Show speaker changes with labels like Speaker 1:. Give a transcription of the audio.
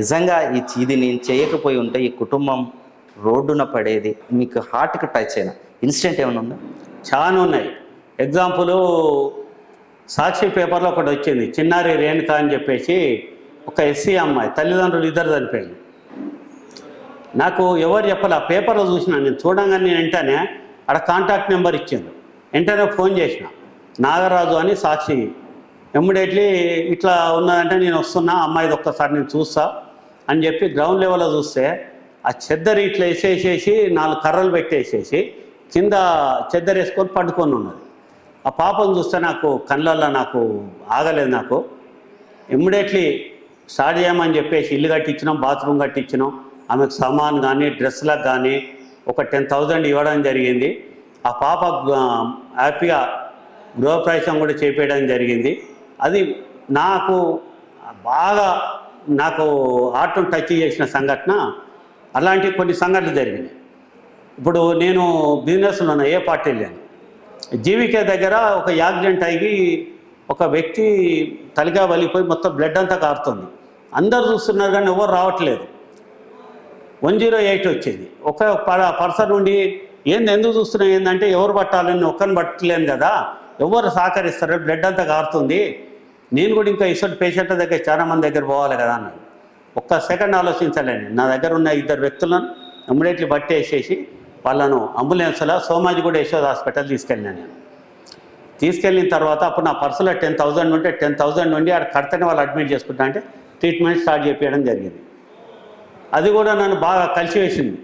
Speaker 1: నిజంగా ఈ ఇది నేను చేయకపోయి ఉంటే ఈ కుటుంబం రోడ్డున పడేది. మీకు హార్ట్కి టచ్ అయిన. ఇన్సిడెంట్ ఏమైనా ఉందా?
Speaker 2: చాలా ఉన్నాయి. ఎగ్జాంపుల్ సాక్షి పేపర్లో ఒకటి వచ్చింది. చిన్నారి రేణుక అని చెప్పేసి ఒక ఎస్సీ అమ్మాయి తల్లిదండ్రులు ఇద్దరు చనిపోయింది నాకు ఎవరు చెప్పాలి? ఆ పేపర్లో చూసిన నేను చూడంగానే నేను వెంటనే ఆడ కాంటాక్ట్ నెంబర్ ఇచ్చిండు వెంటనే ఫోన్ చేసిన. నాగరాజు అని సాక్షి. ఇమ్మీడియట్లీ ఇట్లా ఉన్నదంటే నేను వస్తున్నా అమ్మాయిది ఒక్కసారి నేను చూస్తా. అని చెప్పి గ్రౌండ్ లెవెల్లో చూస్తే ఆ చెద్దరు ఇట్లా వేసేసేసి నాలుగు కర్రలు పెట్టేసేసి కింద చెద్దరు వేసుకొని పడుకొని ఉన్నది. ఆ పాపను చూస్తే నాకు కళ్ళల్లో నాకు ఆగలేదు నాకు. ఇమ్మీడియట్లీ స్టార్ట్ చేయమని చెప్పేసి ఇల్లు కట్టించినాం బాత్రూమ్ కట్టించినాం. ఆమెకు సామాన్ కానీ డ్రెస్లకు కానీ ఒక టెన్ థౌజండ్ ఇవ్వడం జరిగింది. ఆ పాప హ్యాపీగా గృహప్రవేశం కూడా చేపేయడం జరిగింది. అది నాకు బాగా నాకు ఆటం టచ్ చేసిన సంఘటన అలాంటి కొన్ని సంఘటనలు జరిగినాయి. ఇప్పుడు నేను బిజినెస్లో ఉన్న ఏ పార్టీ లేను. జీవికే దగ్గర ఒక యాక్సిడెంట్ అయ్యి ఒక వ్యక్తి తలిగా వలిపోయి మొత్తం బ్లడ్ అంతా కారుతుంది. అందరు చూస్తున్నారు కానీ ఎవరు రావట్లేదు. వన్ జీరో ఎయిట్ వచ్చేది. ఒక ప- పర్సన్ నుండి ఏంది ఎందుకు చూస్తున్నావు? ఏంటంటే ఎవరు పట్టాలని? ఒక్కరిని పట్టలేను కదా. ఎవరు సహకరిస్తారు? బ్లడ్ అంతా కారుతుంది. నేను కూడా ఇంకా ఇటువంటి పేషెంట్ల దగ్గర చాలా మంది దగ్గర పోవాలి కదా అన్నాడు. ఒక్క సెకండ్ ఆలోచించలేండి నా దగ్గర ఉన్న ఇద్దరు వ్యక్తులను ఇమ్మీడియట్లీ పట్టేసేసి వాళ్ళను అంబులెన్స్లో సోమాజిగూడ యశోద్ హాస్పిటల్ తీసుకెళ్ళినాను నేను. తీసుకెళ్ళిన తర్వాత అప్పుడు నా పర్సులో టెన్ థౌజండ్ ఉంటే టెన్ థౌజండ్ నుండి ఆడ కడితేనే వాళ్ళు అడ్మిట్ చేసుకుంటా అంటే ట్రీట్మెంట్ స్టార్ట్ చేపించడం జరిగింది. అది కూడా నన్ను బాగా కలిసి వేసింది